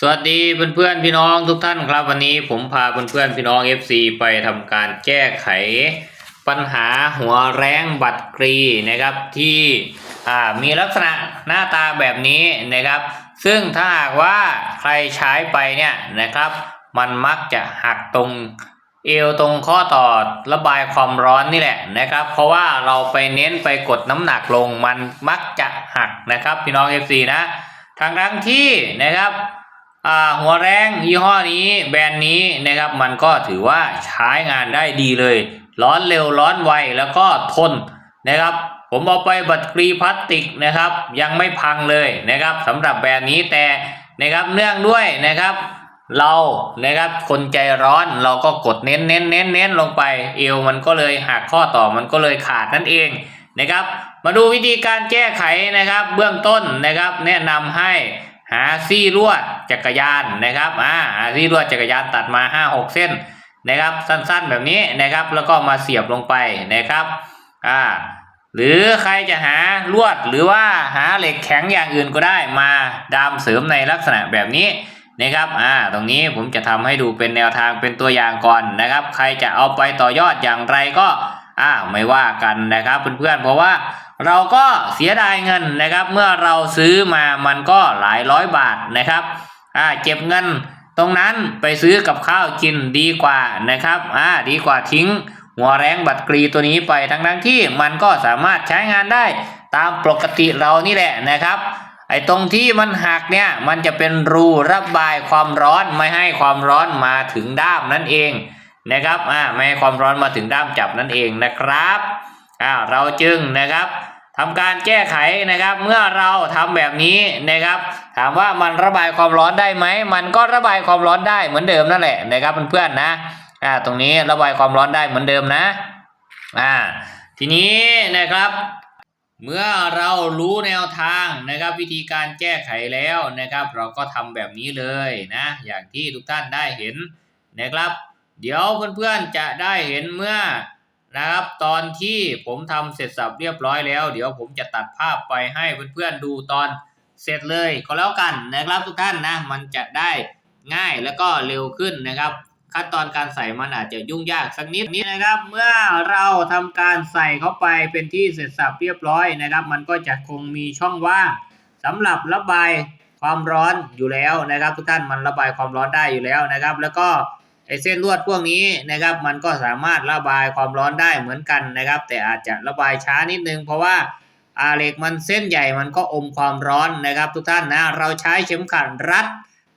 สวัสดีเพื่อนๆพี่น้องทุกท่านครับ วันนี้ผมพาเพื่อนๆพี่น้อง FC ไปทำการแก้ไข ปัญหาหัวแรงบัตรกรีนะครับที่อ่ามีลักษณะหน้าตาแบบนี้นะครับ ซึ่งถ้าหากว่าใครใช้ไปเนี่ยนะครับ มันมักจะหักตรงเอวตรงข้อต่อระบายความร้อนนี่แหละนะครับ เพราะว่าเราไปเน้นไปกดน้ำหนักลงมันมักจะหักนะครับ พี่น้อง FC นะทางทั้งที่นะครับ หัวแรงยี่ห้อนี้แบรนด์นี้นะครับมันก็ถือว่าใช้งานได้ดีเลย ร้อนเร็วร้อนไวแล้วก็ทนนะครับ ผมเอาไปบัตรกรีพลาสติกนะครับ ยังไม่พังเลยนะครับสำหรับแบรนด์นี้แต่นะครับเนื่องด้วยนะครับเรานะครับคนใจร้อนเราก็กดเน้นเน้นเน้นเน้นลงไป เอวมันก็เลยหักข้อต่อมันก็เลยขาดนั่นเองนะครับ มาดูวิธีการแก้ไขนะครับ เบื้องต้นนะครับ แนะนำให้ หาซี่ลวดจักรยานนะครับอ่าหาซี่ลวดจักรยานตัดมา 5 6 เส้นนะครับ สั้นๆแบบนี้นะครับ แล้วก็มาเสียบลงไปนะครับอ่าหรือใครจะหาลวดหรือว่าหาเหล็กแข็งอย่างอื่นก็ได้มาดามเสริมในลักษณะแบบนี้นะครับ อ่า ตรงนี้ผมจะทำให้ดูเป็นแนวทางเป็นตัวอย่างก่อนนะครับ ใครจะเอาไปต่อยอดอย่างไรก็ อ่า ไม่ว่ากันนะครับเพื่อนๆ เพราะว่า เราก็เสียดายเงินนะครับ เมื่อเราซื้อมามันก็หลายร้อยบาทนะครับอ่าเก็บเงินตรงนั้นไปซื้อกับข้าวกินดีกว่านะครับอ่าดีกว่าทิ้ง หัวแรงบัตรกรีตัวนี้ไปทั้งทั้งที่มันก็สามารถใช้งานได้ตามปกติเรานี่แหละนะครับ ไอ้ตรงที่มันหักเนี่ยมันจะเป็นรูระบายความร้อนไม่ให้ความร้อนมาถึงด้ามนั่นเองนะครับอ่าไม่ให้ความร้อนมาถึงด้ามจับนั่นเองนะครับ อ่าเราจึงนะครับทำการแก้ไขนะครับเมื่อเราทำแบบนี้นะครับ ถามว่ามันระบายความร้อนได้ไหมมันก็ระบายความร้อนได้เหมือนเดิมนั่นแหละนะครับเพื่อนๆนะอ่าตรงนี้ระบายความร้อนได้เหมือนเดิมนะอ่าทีนี้นะครับ เมื่อเรารู้แนวทางนะครับ วิธีการแก้ไขแล้วนะครับ เราก็ทำแบบนี้เลยนะอย่างที่ทุกท่านได้เห็นนะครับ เดี๋ยวเพื่อนๆจะได้เห็นเมื่อ นะครับ ตอนที่ผมทำเสร็จสับเรียบร้อยแล้ว เดี๋ยวผมจะตัดภาพไปให้เพื่อนๆดูตอนเสร็จเลยก็แล้วกันนะครับทุกท่านนะ มันจะได้ง่ายแล้วก็เร็วขึ้นนะครับ ขั้นตอนการใส่มันอาจจะยุ่งยากสักนิดนี้นะครับ เมื่อเราทำการใส่เข้าไปเป็นที่เสร็จสับเรียบร้อยนะครับ มันก็จะคงมีช่องว่างสำหรับระบายความร้อนอยู่แล้วนะครับ ทุกท่านมันระบายความร้อนได้อยู่แล้วนะครับ แล้วก็ ไอเส้นลวดพวกนี้นะครับมันก็สามารถระบายความร้อนได้เหมือนกันนะครับ แต่อาจจะระบายช้านิดนึง เพราะว่าอาเหล็กมันเส้นใหญ่มันก็อมความร้อนนะครับ ทุกท่านนะเราใช้เข็มขัดรัด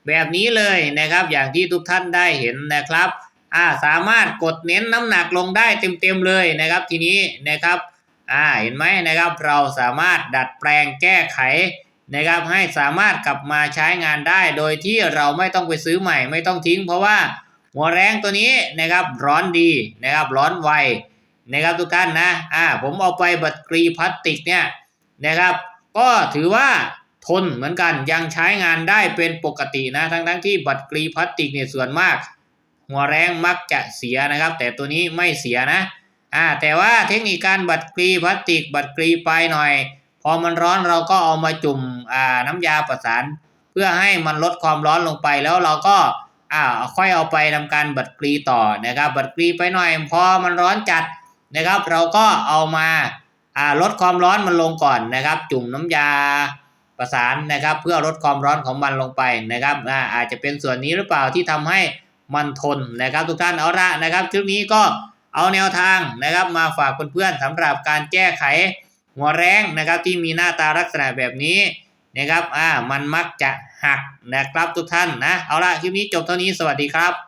แบบนี้เลยนะครับ อย่างที่ทุกท่านได้เห็นนะครับอ่าสามารถกดเน้นน้ำหนักลงได้เต็มๆเลยนะครับ ทีนี้นะครับอ่าเห็นไหมนะครับ เราสามารถดัดแปลงแก้ไขนะครับ ให้สามารถกลับมาใช้งานได้ โดยที่เราไม่ต้องไปซื้อใหม่ไม่ต้องทิ้ง เพราะว่า หัวแรงตัวนี้นะครับร้อนดีนะครับร้อนไวนะครับทุกท่านนะอ่าผมเอาไปบัตรกรีพลาสติกเนี่ยนะครับ ก็ถือว่าทนเหมือนกันยังใช้งานได้เป็นปกตินะทั้งทั้งๆที่บัตรกรีพลาสติกเนี่ยส่วนมาก หัวแรงมักจะเสียนะครับ แต่ตัวนี้ไม่เสียนะอ่าแต่ว่าเทคนิคการบัตรกรีพลาสติก บัตรกรีไปหน่อย พอมันร้อนเราก็เอามาจุ่มอ่าน้ำยาประสาน เพื่อให้มันลดความร้อนลงไปแล้วเราก็ อ่าค่อยเอาไปทำการบัตรกรีต่อนะครับ บัตรกรีไปหน่อยพอมันร้อนจัดนะครับ เราก็เอามาอ่าลดความร้อนมันลงก่อนนะครับ จุ่มน้ำยาประสานนะครับ เพื่อลดความร้อนของมันลงไปนะครับอ่าอาจจะเป็นส่วนนี้หรือเปล่าที่ทำให้มันทนนะครับ ทุกท่านเอาละนะครับคลิปนี้ก็เอาแนวทางนะครับ มาฝากเพื่อนๆสำหรับการแก้ไขหัวแรงนะครับที่มีหน้าตาลักษณะแบบนี้ นะครับ อ่า มันมักจะหักนะครับทุกท่านนะ เอาละคลิปนี้จบเท่านี้ สวัสดีครับ